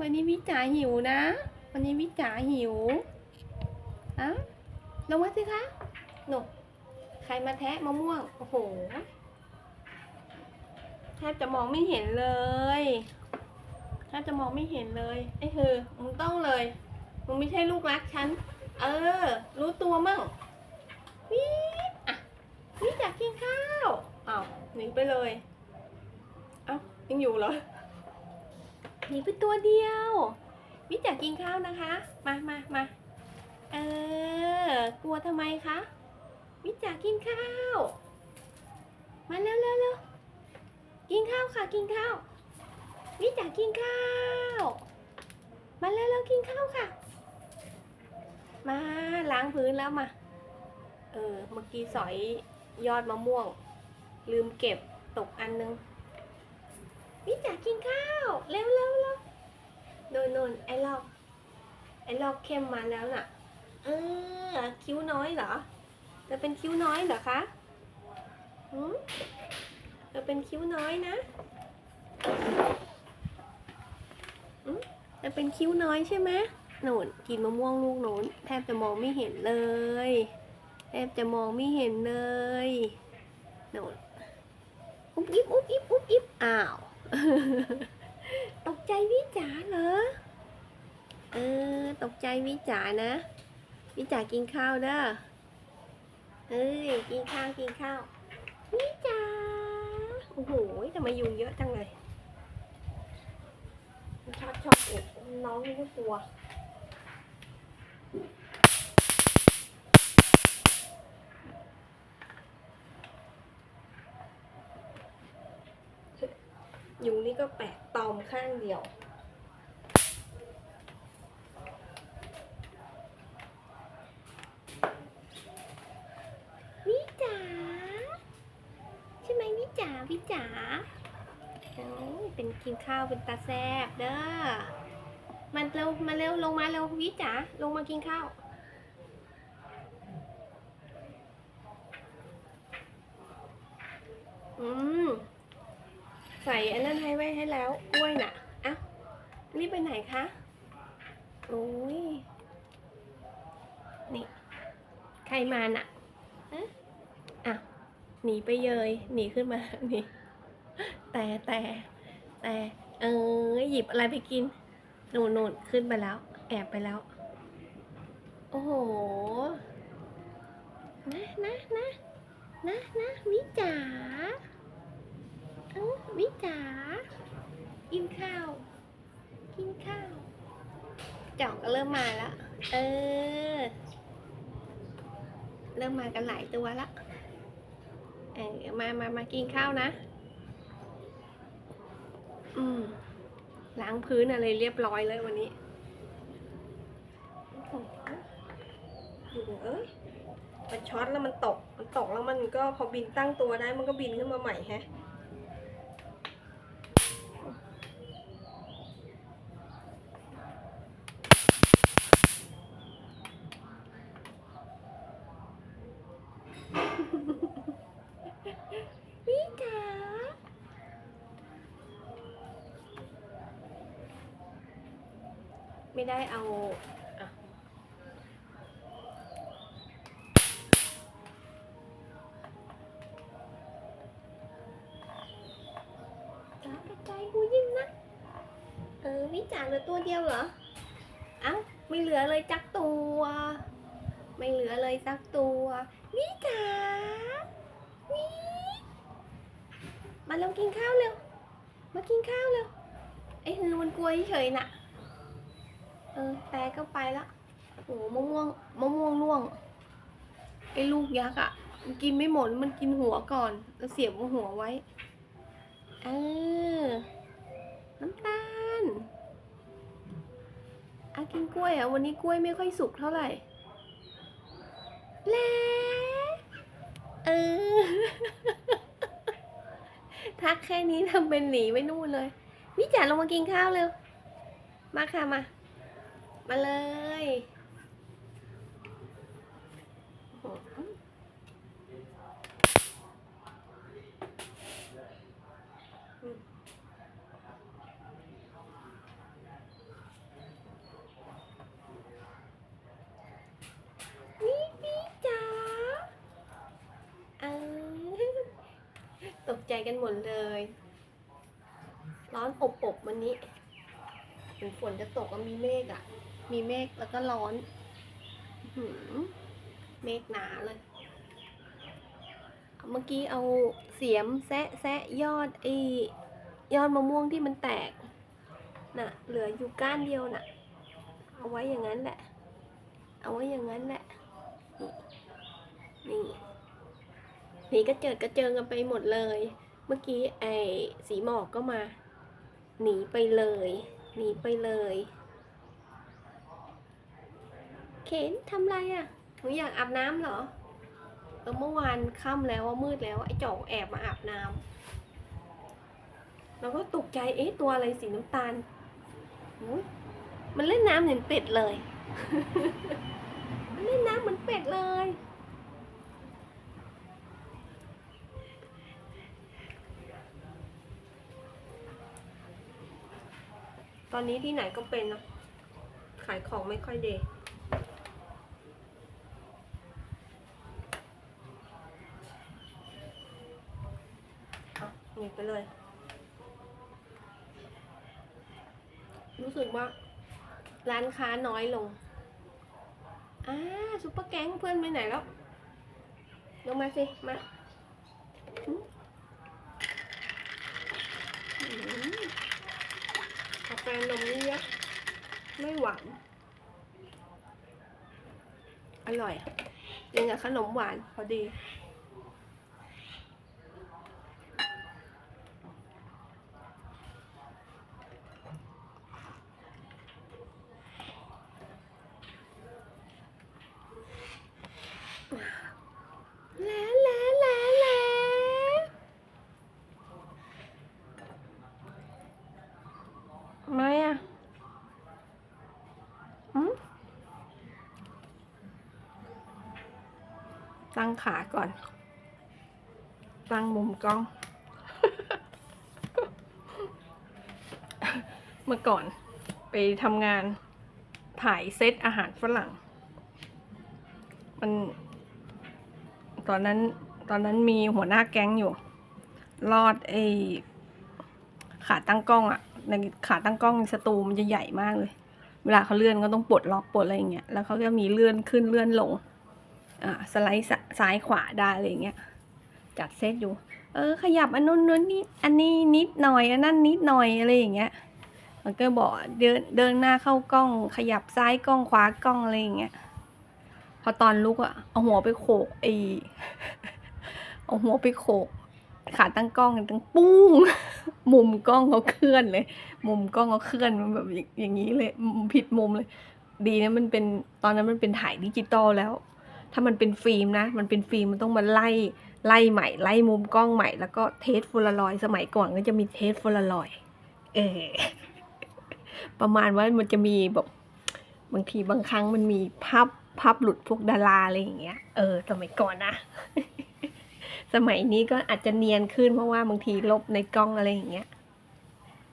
วันนี้วิจ๋าหิวนะ วันนี้วิจ๋าหิวอะลงมาสิคะหนูใครมาแทะมะม่วง โอ้โห แทบจะมองไม่เห็นเลยแทบจะมองไม่เห็นเลยไอ้เธอมึงต้องเลย มึงไม่ใช่ลูกรักฉัน เออ รู้ตัวมั่งวิอะวิอยากกินข้าวอ้าวหนีไปเลย เอ้ายังอยู่เหรอ หนีไปตัวเดียว วิอยากกินข้าวนะคะ มามามาเออกลัวทำไมคะ วิอยากกินข้าว มาเร็วเร็วเร็วกินข้าวค่ะกินข้าว วิอยากกินข้าว มาเร็วเร็วกินข้าวค่ะ มาล้างพื้นแล้วมาเออเมื่อกี้สอยยอดมะม่วง ลืมเก็บตกอันนึง วิจ๋ากินข้าว เร็วเร็วเร็วโนนโนนไอ้ลอกไอ้ลอกเข้มมาแล้วน่ะ เออ คิ้วน้อยเหรอจะเป็นคิ้วน้อยเหรอคะหืมจะเป็นคิ้วน้อยนะอืมจะเป็นคิ้วน้อยใช่ไหมหนูนกินมะม่วงลูกหนูนแทบจะมองไม่เห็นเลย แทบจะมองไม่เห็นเลยหนูนอุ๊บอิบอุ๊บอิบอุ๊บอิบอ้าว ตกใจวิจ๋าเหรอ เออ ตกใจวิจ๋านะ วิจ๋ากินข้าวเด้อเอ้ย กินข้าวกินข้าววิจ๋า โอ้โหทำไมยุงเยอะจังเลยชอบชอบเอ็น้องนี่ก็กลัว ยุงนี่ก็แปลกตอมข้างเดียว วิจ๋าใช่ไหมวิจ๋าวิจ๋าเป็นกินข้าวเป็นตาแซบเด้อมันเร็วมาเร็วลงมาเร็ววิจ๋าลงมากินข้าวอืม ใส่อันนั้นให้ไว้ให้แล้วกล้วยน่ะอะรีบไปไหนคะโอ้ยนี่ใครมาน่ะฮะอะหนีไปเยยหนีขึ้นมานี่แต่แต่แต่เออหยิบอะไรไปกินนูนนูนขึ้นไปแล้ว แอบไปแล้ว โอ้โหนะนะนะนะนะวิจ๋า เอ้าวิจ๋ากินข้าว กินข้าวจอกก็เริ่มมาแล้ว เออ เริ่มมากันหลายตัวแล้วเออมามามากินข้าวนะ อืมล้างพื้นอะไรเรียบร้อยเลยวันนี้อยู่เอ้ยมันช็อตแล้วมันตก มันตกแล้วมันก็พอบินตั้งตัวได้มันก็บินขึ้นมาใหม่แฮะ วิจ๋า ไม่ได้เอาจ้ากระจายกูยิ่งนะ เออวิจ๋าเหลือตัวเดียวเหรอ เอ้า ไม่เหลือเลยจักตัว ไม่เหลือเลยสักตัววิจ๋าวิมาเร็วกินข้าวเร็ว มากินข้าวเร็ว ไอ้ฮือมันกลัวเฉยน่ะ เออแต่ก็ไปละโอ้มะม่วงมะม่วงร่วงไอ้ลูกยักษ์อะมันกินไม่หมดมันกินหัวก่อน แล้วเสียบหัวไว้ เออ น้ำตาลอากินกล้วยอะวันนี้กล้วยไม่ค่อยสุกเท่าไหร่แล้วเออ ทักแค่นี้ทำเป็นหนีไปนู่นเลยวิจารลงมากินข้าวเร็ว มาค่ะมา มาเลยตกใจกันหมดเลย ร้อนอบๆวันนี้ ถึงฝนจะตกก็มีเมฆอะ่ะมีเมฆแล้วก็ร้อนหือเมฆหนาเลย เมื่อกี้เอาเสียมแซะแซะยอดไอยอดมะม่วงที่มันแตก น่ะ เหลืออยู่ก้านเดียวน่ะ เอาไว้อย่างนั้นแหละ เอาไว้อย่างนั้นแหละ นี่ นี่กระเจิดกระเจิงกันไปหมดเลย เมื่อกี้ไอ้สีหมอกก็มา หนีไปเลย หนีไปเลย เข็นทำไรอะ่ะหนูอยากอาบน้ำเหรอเออเมื่อวานค่ำแล้วว่ามืดแล้วไอ้จ่องแอบมาอาบน้ำแล้วก็ตกใจเอ๊ะตัวอะไรสีน้ำตาลมันเล่นน้ำเหมือนเป็ดเลย มันเล่นน้ำเหมือนเป็ดเลย ตอนนี้ที่ไหนก็เป็นนะ ขายของไม่ค่อยเดหนีไปเลย รู้สึกว่า ร้านค้าน้อยลง อ่าซุปเปอร์แก๊งเพื่อนไปไหนแล้ว ลงมาสิ มาอืมอืมกา แฟนมนี่เยอะไม่หวาน อร่อยยังกับขนมหวานพอดี แหละแหละแหละแหละไม่อะอืมตั้ง ขาก่อน ตั้งมุมกล้อง เมื่อก่อนไปทำงานถ่ายเซตอาหารฝรั่ง มัน ตอนนั้นตอนนั้นมีหัวหน้าแก๊งอยู่ รอดไอขาตั้งกล้องอะในขาตั้งกล้องในสตูมันจะใหญ่มากเลย เวลาเขาเลื่อนก็ต้องปลดล็อกปลดอะไรอย่างเงี้ย แล้วเขาก็มีเลื่อนขึ้นเลื่อนลง สไลด์ซ้ายขวาได้อะไรอย่างเงี้ยจัดเซตอยู่ เออ ขยับอันนู้นนู้นนี่อันนี้นิดหน่อยอันนั้นนิดหน่อยอะไรอย่างเงี้ยมันก็บอกเดินเดินหน้าเข้ากล้อง ขยับซ้ายกล้องขวากล้องอะไรอย่างเงี้ยพอตอนลุกอะเอาหัวไปโขกไอเอาหัวไปโขกขาตั้งกล้องตั้งปุ้ง มุมกล้องเขาเคลื่อนเลย มุมกล้องเขาเคลื่อนมันแบบอย่างงนี้เลยผิดมุมเลย ดีนะมันเป็นตอนนั้นมันเป็นถ่ายดิจิตอลแล้ว ถ้ามันเป็นฟิล์มนะ มันเป็นฟิล์มมันต้องมาไล่ไล่ใหม่ไล่มุมกล้องใหม่แล้วก็เทสฟลารอยสมัยก่อนก็จะมีเทสฟลารอยเออประมาณว่ามันจะมีแบบบางทีบางครั้งมันมีภาพภาพหลุดพวกดาราอะไรอย่างเงี้ย เออ สมัยก่อนนะ สมัยนี้ก็อาจจะเนียนขึ้นเพราะว่าบางทีลบในกล้องอะไรอย่างเงี้ย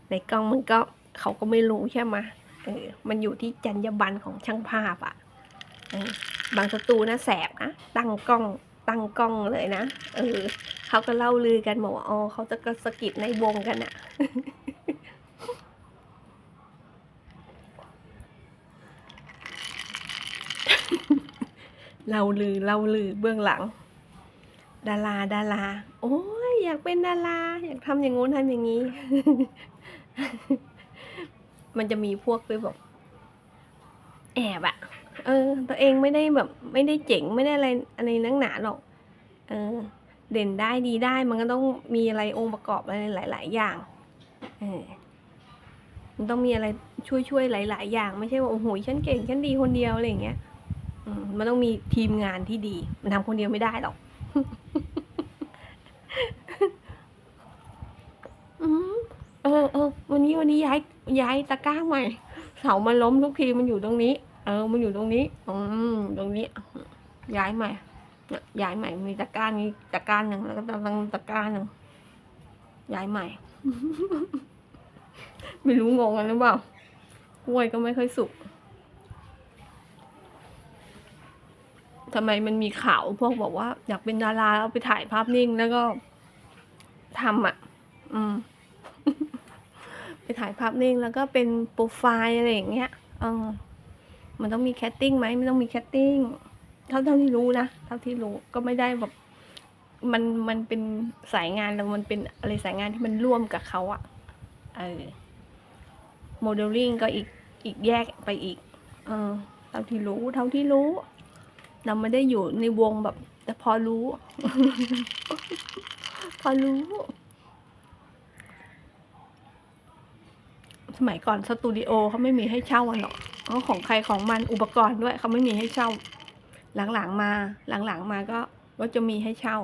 ในกล้องมันก็เขาก็ไม่รู้ใช่ไหมเออ มันอยู่ที่จรรยาบรรณของช่างภาพอะ่ะ บางสตูนะแสบนะ ตั้งกล้อง ตั้งกล้องเลยนะ เออ เขาก็เล่าลือกันบอกว่าอ๋อเขาจะกระสกิดในวงกันอะเล่าลือเล่าลือเบื้องหลัง ดาราดารา โอ้ยอยากเป็นดารา อยากทำอย่างงู้นทำอย่างนี้ มันจะมีพวกไปแบบแอบอะ เออ ตัวเองไม่ได้แบบไม่ได้เจ๋งไม่ได้อะไรอะไรนักหนาหรอก เออ เด่นได้ดีได้มันก็ต้องมีอะไรองค์ประกอบอะไรหลาย ๆ อย่าง เออ มันต้องมีอะไรช่วยช่วยหลาย ๆ อย่าง ไม่ใช่ว่าโอ้โหฉันเก่งฉันดีคนเดียวอะไรอย่างเงี้ยมันต้องมีทีมงานที่ดี มันทำคนเดียวไม่ได้หรอกอืมเออเออวันนี้วันนี้ย้ายย้ายตะกร้าใหม่ เสามันล้มทุกทีมันอยู่ตรงนี้ เออ มันอยู่ตรงนี้ อืม ตรงนี้ ย้ายใหม่ยย้ายใหม่ มีตะกร้านี้ตะกร้าหนึ่งแล้วก็ตะกร้าตะกร้าหนึ่ง ย้ายใหม่ ไม่รู้งงกันหรือเปล่า กล้วยก็ไม่ค่อยสุกทำไมมันมีข่าวพวกบอกว่า อยากเป็นดาราแล้วไปถ่ายภาพนิ่งแล้วก็ทำอะ อืม ไปถ่ายภาพนิ่งแล้วก็เป็นโปรไฟล์อะไรอย่างเงี้ย เออ มันต้องมีแคตติ้งไหมไม่ต้องมีแคตติ้งเท่าเท่าที่รู้นะเท่าที่รู้ก็ไม่ได้แบบมันมันเป็นสายงานแล้วมันเป็นอะไรสายงานที่มันร่วมกับเขาอะเออโมเดลลิ่งก็อีกอีกแยกไปอีก เออ เท่าที่รู้เท่าที่รู้ เราไม่ได้อยู่ในวงแบบ แต่พอรู้ พอรู้ สมัยก่อนสตูดิโอเขาไม่มีให้เช่ากันหรอก เอของใครของมันอุปกรณ์ด้วยเขาไม่มีให้เช่า หลังๆมา หลังๆมาก็ก็จะมีให้เช่า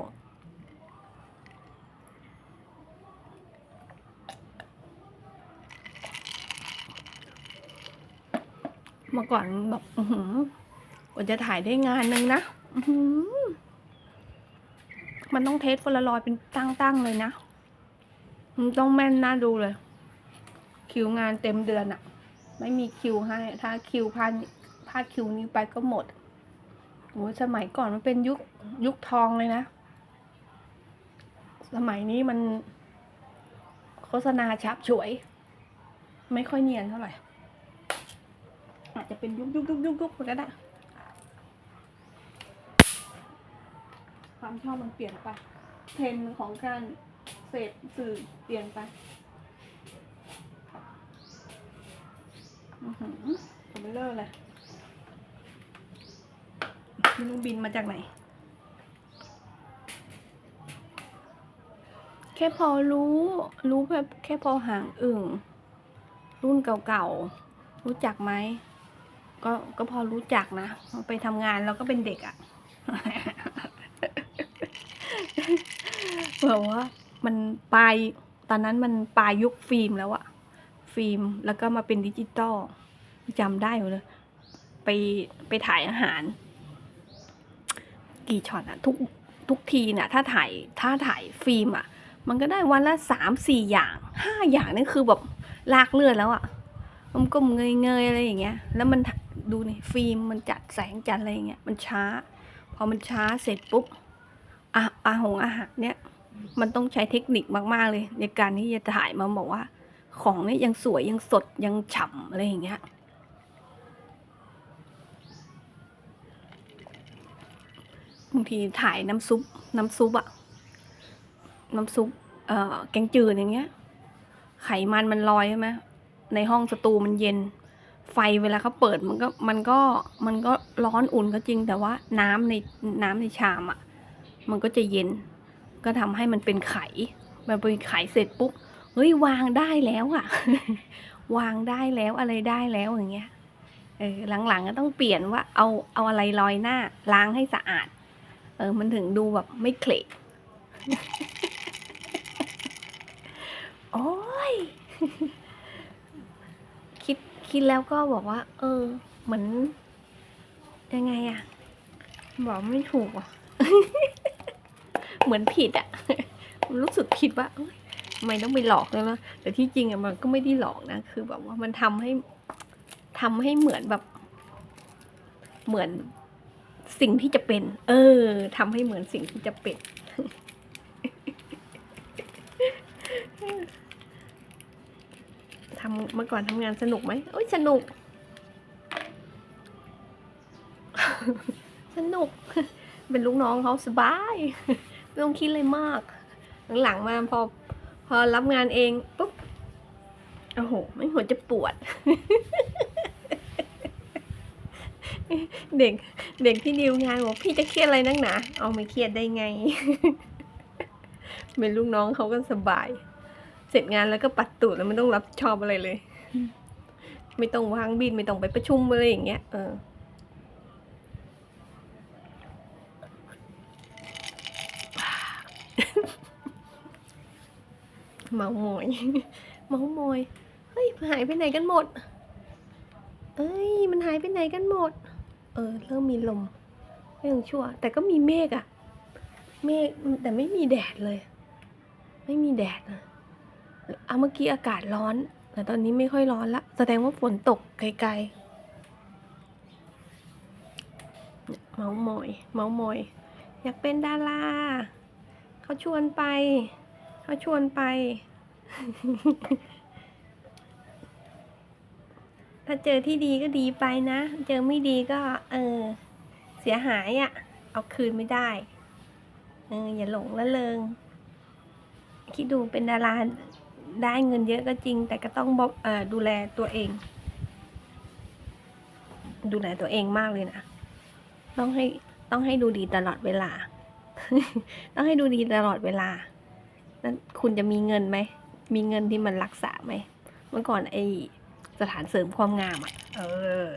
เมื่อก่อนแบบอื้อหือกว่าจะถ่ายได้งานหนึ่งนะอือหือมันต้องเทสโฟลารอยเป็นตั้งๆเลยนะ มันต้องแม่นน่าดูเลย คิวงานเต็มเดือนอะ ไม่มีคิวให้ ถ้าคิวพลาดพลาดคิวนี้ไปก็หมดโอ้ยสมัยก่อนมันเป็นยุคยุคทองเลยนะ สมัยนี้มันโฆษณาชับฉวย ไม่ค่อยเนียนเท่าไหร่ อาจจะเป็นยุคยุคยุคยุคยุคก็ได้ความชอบมันเปลี่ยนไป เทรนด์ของการเสพสื่อเปลี่ยนไป อือหือทำไม่เลิกเลยไม่รู้บินมาจากไหน แค่พอรู้ รู้แบบแค่พอห่างอึ่ง รุ่นเก่าๆ รู้จักไหม ก็ก็พอรู้จักนะ ไปทำงานแล้วก็เป็นเด็กอะ่ะบอว่ามันปลายตอนนั้นมันปลายยุคฟิล์มแล้วอะ ฟิล์ม แล้วก็มาเป็นดิจิตอลจำได้เลยไปไปถ่ายอาหาร กี่ช็อตอะทุกทุกทีน่ะถ้าถ่ายถ้าถ่ายฟิล์มอะมันก็ได้วันละสามสี่อย่างห้าอย่างนี่คือแบบลากเลือดแล้วอะมันก็เงยเงยอะไรอย่างเงี้ย แล้วมันดูนี่ฟิล์มมันจัดแสงจัดอะไรอย่างเงี้ยมันช้า พอมันช้าเสร็จปุ๊บอาอาหงอาหารเนี่ยมันต้องใช้เทคนิคมาก ๆ เลย ในการที่จะถ่ายมาบอกว่า ของเนี่ยยังสวยยังสดยังฉ่ำอะไรอย่างเงี้ยบางทีถ่ายน้ำซุปน้ำซุปอะน้ำซุปเอ่อแกงจืดอย่างเงี้ย ไขมันมันลอยใช่ไหมในห้องสตูมันเย็น ไฟเวลาเขาเปิดมันก็มันก็มันก็ร้อนอุ่นก็จริง แต่ว่าน้ำในน้ำในชามอะมันก็จะเย็น ก็ทำให้มันเป็นไข่มันเป็นไข่เสร็จปุ๊บ เฮ้ยวางได้แล้วอะวางได้แล้วอะไรได้แล้วอย่างเงี้ยเออหลังๆก็ต้องเปลี่ยนว่าเอาเอาอะไรลอยหน้า ล้างให้สะอาด เออ มันถึงดูแบบไม่เคละโอ้ยคิดคิดแล้วก็บอกว่า เออ เหมือน ยังไงอะบอกไม่ถูกอะ เหมือนผิดอะรู้สึกผิดว่าเอ้ย ทำไมต้องไปหลอกเลยนะแต่ที่จริงอะมันก็ไม่ได้หลอกนะ คือแบบว่ามันทำให้ทำให้เหมือนแบบ เหมือนสิ่งที่จะเป็น เออทำให้เหมือนสิ่งที่จะเป็น ทำเมื่อก่อนทำงานสนุกไหมโอ้ยสนุก สนุก เป็นลูกน้องเขาสบาย ไม่ต้องคิดเลยมาก หลังๆมาพอ พอรับงานเองปุ๊บโอ้โหไม่หัวจะปวด เด็กเด็กที่ดีลงานบอกพี่จะเครียดอะไรนักหนาเอาไม่เครียดได้ไง เป็นลูกน้องเขาก็สบาย เสร็จงานแล้วก็ปัดตูดแล้วไม่ต้องรับชอบอะไรเลย ไม่ต้องวางบินไม่ต้องไปประชุมอะไรอย่างเงี้ยเออ เมาโมยเมาโมยเฮ้ยหายไปไหนกันหมด เอ้ยมันหายไปไหนกันหมด เออเริ่มมีลมไม่ยังชั่ว แต่ก็มีเมฆอะเมฆแต่ไม่มีแดดเลย ไม่มีแดดนะเอาเมื่อกี้อากาศร้อน แต่ตอนนี้ไม่ค่อยร้อนละแสดงว่าฝนตกไกลๆเมาโมยเมาโมยอยากเป็นดาราเขาชวนไป เขาชวนไป ถ้าเจอที่ดีก็ดีไปนะ เจอไม่ดีก็ เออ เสียหายอะ่ะ เอาคืนไม่ได้ เออ อย่าหลงละเริงคิดดูเป็นดาราได้เงินเยอะก็จริง แต่ก็ต้องบอกเออดูแลตัวเอง ดูแลตัวเองมากเลยนะ ต้องให้ต้องให้ดูดีตลอดเวลา ต้องให้ดูดีตลอดเวลา นั้นคุณจะมีเงินไหม มีเงินที่มันรักษาไหม เมื่อก่อนไอสถานเสริมความงามอะ่ะ เออ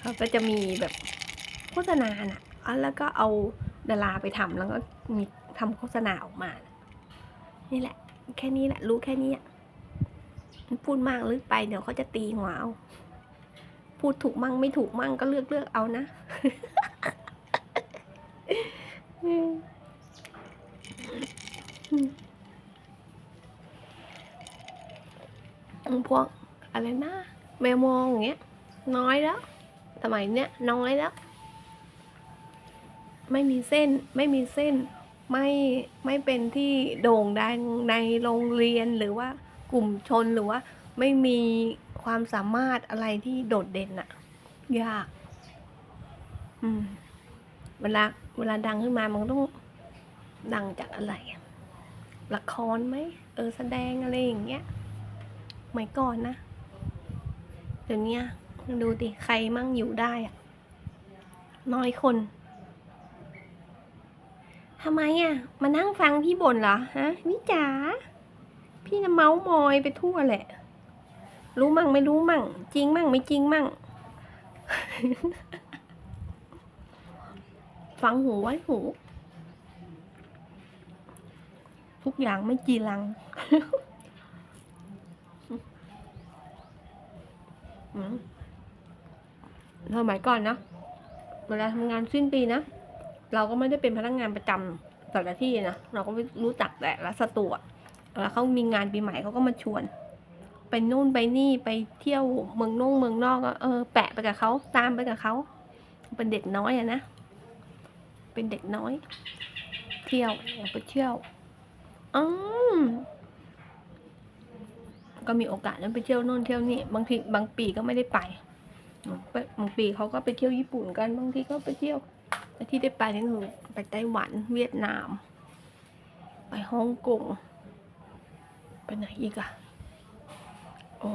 เขาก็จะมีแบบโฆษณาน่ะอะแล้วก็เอาดาราไปทำแล้วก็มีทำโฆษณาออกมา นี่แหละ แค่นี้แหละ รู้แค่นี้อะพูดมากลึกไปเดี๋ยวเขาจะตีหัวเอา พูดถูกมั่งไม่ถูกมั่งก็เลือกเลือกเอานะ พวกอะไรนะแมวมองอย่างเงี้ย น้อยแล้วสมัยเนี้ยน้อยแล้ว ไม่มีเส้นไม่มีเส้น ไม่ไม่เป็นที่โด่งดังในโรงเรียนหรือว่ากลุ่มชนหรือว่า ไม่มีความสามารถอะไรที่โดดเด่นอะยาก อืม เวลาเวลาดังขึ้นมามันต้องดังจากอะไรอะ ละครไหมเออแสดงอะไรอย่างเงี้ยสมัยก่อนนะ เดี๋ยวนี้ดูดิใครมั่งอยู่ได้อะน้อยคนทำไมอะ มานั่งฟังพี่บ่นเหรอฮะวิจ๋าพี่จะเมาส์มอยไปทั่วแหละ รู้มั่งไม่รู้มั่ง จริงมั่งไม่จริงมั่ง ฟังหูไว้หู ทุกอย่างไม่จีรัง สมัยก่อนนะ เวลาทำงานสิ้นปีนะ เราก็ไม่ได้เป็นพนักงานประจำแต่ละที่นะ เราก็รู้จักแต่ละสตูอะเวเขามีงานปีใหม่เขาก็มาชวน ไปนู่นไปนี่ไปเที่ยวเมืองนงเมืองนอกก็เออแปะไปกับเขาตามไปกับเขาเป็นเด็กน้อยอะนะ เป็นเด็กน้อย เที่ยวไปเที่ยว อืมก็มีโอกาสนั้นไปเที่ยวโน่นเที่ยวนี่บางทีบางปีก็ไม่ได้ไปบางปีเขาก็ไปเที่ยวญี่ปุ่นกันบางทีก็ไปเที่ยวที่ได้ไปนี่คือไปไต้หวันเวียดนาม ไปฮ่องกงไปไหนอีกอะโอ้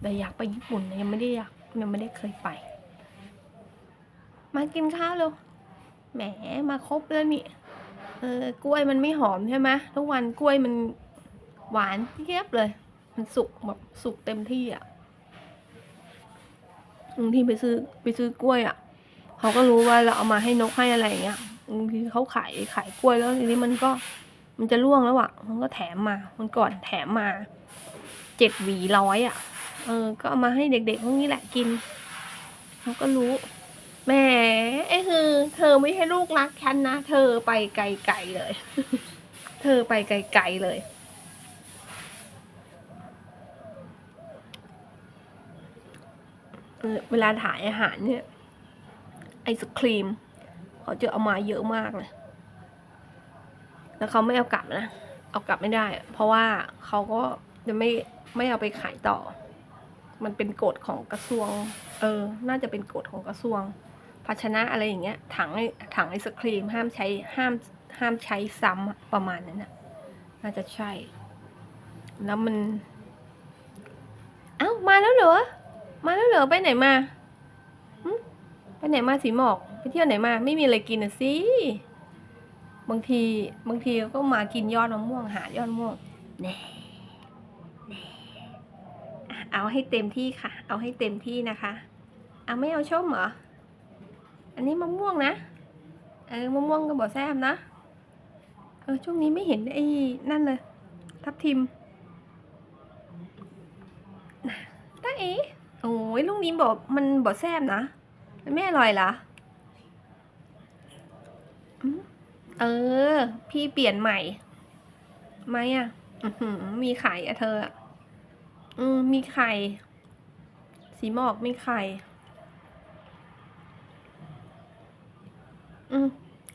แต่อยากไปญี่ปุ่นยังไม่ได้อยากยังไม่ได้เคยไป มากินข้าวเร็วแหมมาครบแล้วนี่ เออกล้วยมันไม่หอมใช่ไหมทุกวันกล้วยมันหวานเทียบเลย มันสุกแบบสุกเต็มที่อะบางทีไปซื้อไปซื้อกล้วยอะเขาก็รู้ว่าเราเอามาให้นกให้อะไรอย่างเงี้ยบางทีเขาขายขายกล้วยแล้วทีนี้มันก็มันจะร่วงแล้วอะ มันก็แถมมามันก่อนแถมมาเจ็ดหวีร้อยอะ เออ ก็เอามาให้เด็กๆพวกนี้แหละกินเขาก็รู้ แหมไอ้คือ เธอไม่ใช่ลูกรักฉันนะ เธอไปไกลๆเลย เธอไปไกลๆเลยเออเวลาถ่ายอาหารเนี่ย ไอศครีม เขาจะเอามาเยอะมากเลย แล้วเขาไม่เอากลับนะ เอากลับไม่ได้ เพราะว่าเขาก็จะไม่ไม่เอาไปขายต่อ มันเป็นกฎของกระทรวง เออ น่าจะเป็นกฎของกระทรวง ภาชนะอะไรอย่างเงี้ย ถังไอถังไอศครีมห้ามใช้ห้ามห้ามใช้ซ้ำประมาณนั้นน่ะน่าจะใช่ แล้วมัน เอ้ามาแล้วเหรอ มาแล้วเหรอ ไปไหนมาไปไหนมาสีหมอก ไปเที่ยวไหนมา ไม่มีอะไรกินอะสิ บางที บางทีก็มากินยอดมะม่วงหายอดมะม่วงแน่แน่เอาให้เต็มที่ค่ะ เอาให้เต็มที่นะคะ เอาไม่เอาชมเหรอ อันนี้มะม่วงนะ เออมะม่วงก็บอกแซมนะ เออช่วงนี้ไม่เห็นไอ้นั่นเลย ทับทิมตาเอ๋โอ้ยลูกนี้บอกมันบอแซมนะ มันไม่อร่อยเหรออืมเออ พี่เปลี่ยนใหม่ไหมอะมีไข่อะเธออะอืมมีไข่ สีหมอกมีไข่ อืม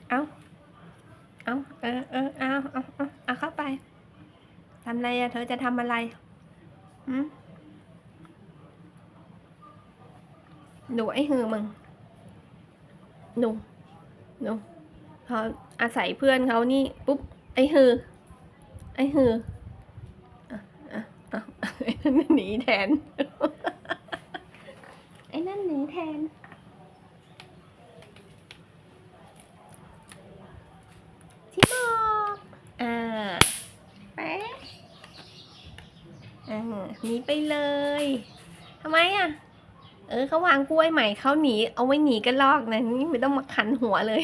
เอาเอาเออเออเอาเอาเอาเอาเข้าไปทำอะไรอะเธอจะทำอะไรหืมหนูไอ้หือมึงหนูหนูพออาศัยเพื่อนเขานี่ปุ๊บไอ้หือ ไอ้หืออะอะอะไอ้นั่นหนีแทน ไอ้นั่นหนีแทน ที่บ อกอ่าแป๊ะอ่าหนีไปเลยทำไมอะ เออเขาวางกล้วยใหม่เขาหนีเอาไว้หนีกันลอกนะนี่ไม่ต้องมาขันหัวเลย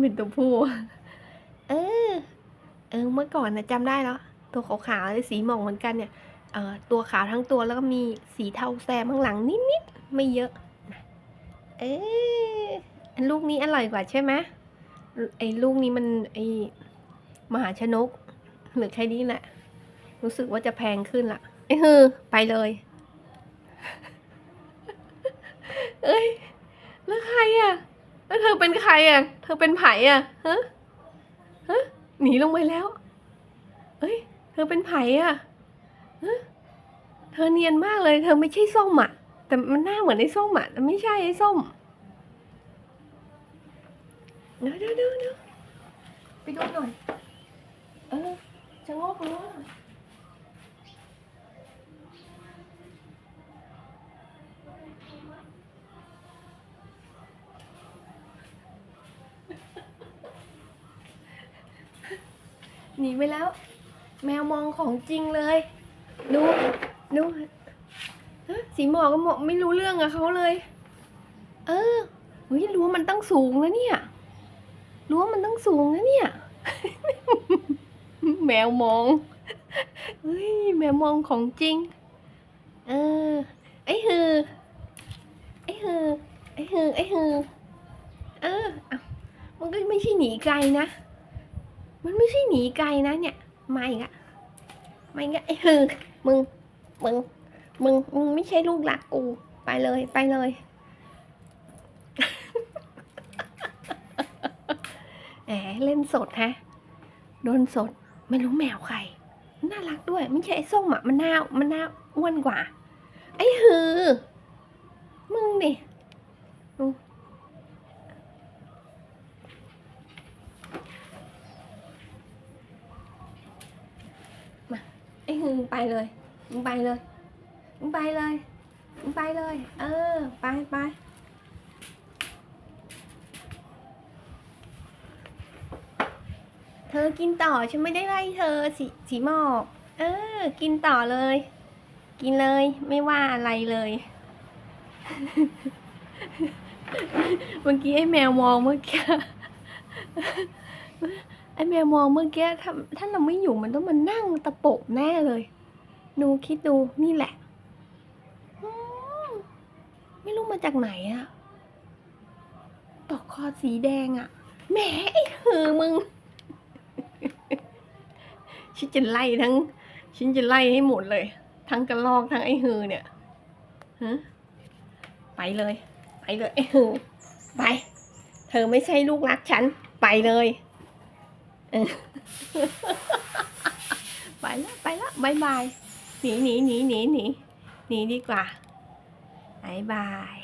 เป็นตัวผู้เออ เออเมื่อก่อนนะจำได้แล้วตัวขาวๆเลยสีหมองเหมือนกันเนี่ยเอ่อตัวขาวทั้งตัวแล้วก็มีสีเทาแซมข้างหลังนิดๆไม่เยอะ เออลูกนี้อร่อยกว่าใช่ไหม ไอ้ลูกนี้มันไอ้มหาชนกหรือใครนี้แหละ รู้สึกว่าจะแพงขึ้นละไอ้ฮือไปเลย เอ้ย แล้วใครอะ แล้วเธอเป็นใครอะ เธอเป็นไผ่อะฮะฮะหนีลงไปแล้ว เอ้ย เธอเป็นไผ่อะฮะเธอเนียนมากเลย เธอไม่ใช่ส้มอะ แต่มันหน้าเหมือนไอ้ส้มอะแต่ไม่ใช่ไอ้ส้ม เดี๋ยวเดี๋ยวเดี๋ยวเดี๋ยวไปดูหน่อย เออจะงอกรู้หน่อยหนีไปแล้ว แมวมองของจริงเลยดูดูสีหมอกก็หมอไม่รู้เรื่องกับเขาเลย เออเฮ้ยรั้วมันตั้งสูงนะเนี่ย สูงนะเนี่ย แมวมองเฮ้ยแมวมองของจริง เออ ไอ้ฮือ ไอ้ฮือ ไอ้ฮือ ไอ้ฮือ เอออะมันก็ไม่ใช่หนีไกลนะ มันไม่ใช่หนีไกลนะเนี่ย มาอีกอะมาอีกอะไอ้ฮือ มึง มึง มึง มึงไม่ใช่ลูกหลักกู ไปเลย ไปเลย แหมเล่นสดฮะโดนสดไม่รู้แมวใคร น่ารักด้วย ไม่ใช่ไอ้ส้มอะมันหน้ามันหน้าอ้วนกว่า ไอ้ฮือ มึงดิดูมาไอ้ฮือไปเลยมึงไปเลยมึงไปเลยมึงไปเลย เออ ไปไป เธอกินต่อฉันไม่ได้ไล่เธอสีสีหมอก เออ กินต่อเลย กินเลยไม่ว่าอะไรเลย เมื่อกี้ไอ้แมวมองเมื่อกี้ไอ้แมวมองเมื่อกี้ถ้าถ้าเราไม่อยู่มันต้องมานั่งตะปบแน่เลย ดูคิดดูนี่แหละ ไม่รู้มาจากไหนอะปอกคอสีแดงอะแหมไอ้หือมึง ฉันจะไล่ทั้งฉันจะไล่ให้หมดเลย ทั้งกระลอกทั้งไอ้ฮือเนี่ยฮะไปเลย ไปเลยไอ้ฮือไป เธอไม่ใช่ลูกรักฉัน ไปเลยไปแล้วไปแล้วบายบายหนีหนีหนีหนีหนีหนีดีกว่าบายบาย